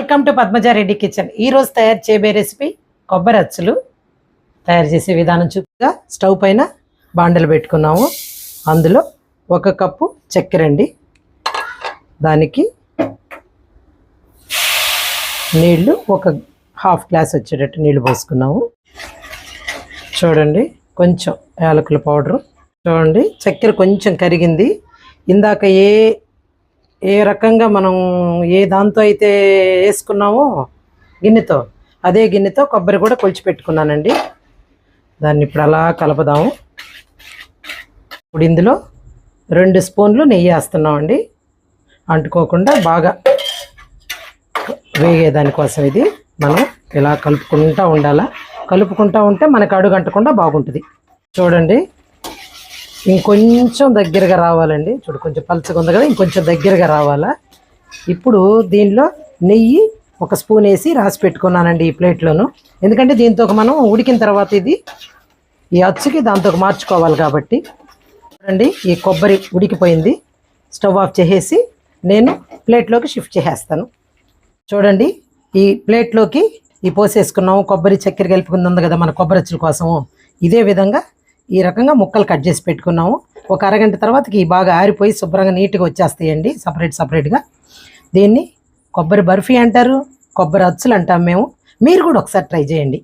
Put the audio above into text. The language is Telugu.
వెల్కమ్ టు పద్మజారెడ్డి కిచెన్ ఈ రోజు తయారు చేయబోయే రెసిపీ కొబ్బరి అచ్చులు. తయారు చేసే విధానం చూపుగా స్టవ్ పైన బాండలు పెట్టుకున్నాము. అందులో ఒక కప్పు చక్కెర అండి. దానికి నీళ్ళు ఒక హాఫ్ గ్లాస్ వచ్చేటట్టు నీళ్ళు పోసుకున్నాము. చూడండి కొంచెం యాలకుల పౌడరు. చూడండి చక్కెర కొంచెం కరిగింది. ఇందాక ఏ ఏ రకంగా మనం ఏ దాంతో అయితే వేసుకున్నామో గిన్నెతో అదే గిన్నెతో కొబ్బరి కూడా కొలిచిపెట్టుకున్నానండి దాన్ని ఇప్పుడు అలా కలపదాము. ఇప్పుడు ఇందులో రెండు స్పూన్లు నెయ్యి వేస్తున్నామండి. అంటుకోకుండా బాగా వేగేదానికోసం ఇది మనం ఇలా కలుపుకుంటూ ఉండాలా? కలుపుకుంటూ ఉంటే మనకు అడుగు అంటకుండా బాగుంటుంది. చూడండి. ఇంకొంచెం దగ్గరగా రావాలండి. చూడు కొంచెం పలుచగా ఉంది కదా ఇంకొంచెం దగ్గరగా రావాలా? ఇప్పుడు దీనిలో నెయ్యి ఒక స్పూన్ వేసి రాసి పెట్టుకున్నానండి ఈ ప్లేట్లోను. ఎందుకంటే దీంతో మనం ఉడికిన తర్వాత ఇది ఈ అచ్చుకి దాంతో మార్చుకోవాలి కాబట్టి. చూడండి ఈ కొబ్బరి ఉడికిపోయింది. స్టవ్ ఆఫ్ చేసేసి నేను ప్లేట్లోకి షిఫ్ట్ చేసేస్తాను. చూడండి ఈ ప్లేట్లోకి ఈ పోసేసుకున్నాము. కొబ్బరి చక్కెర కలుపుకుంది ఉంది కదా మన కొబ్బరి అచ్చుల కోసము. ఇదే విధంగా ఈ రకంగా ముక్కలు కట్ చేసి పెట్టుకున్నాము. ఒక అరగంట తర్వాతకి బాగా ఆరిపోయి శుభ్రంగా నీట్గా వచ్చేస్తాయండి సపరేట్ సపరేట్గా దీన్ని కొబ్బరి బర్ఫీ అంటారు కొబ్బరి అచ్చులు అంటాం మేము. మీరు కూడా ఒకసారి ట్రై చేయండి.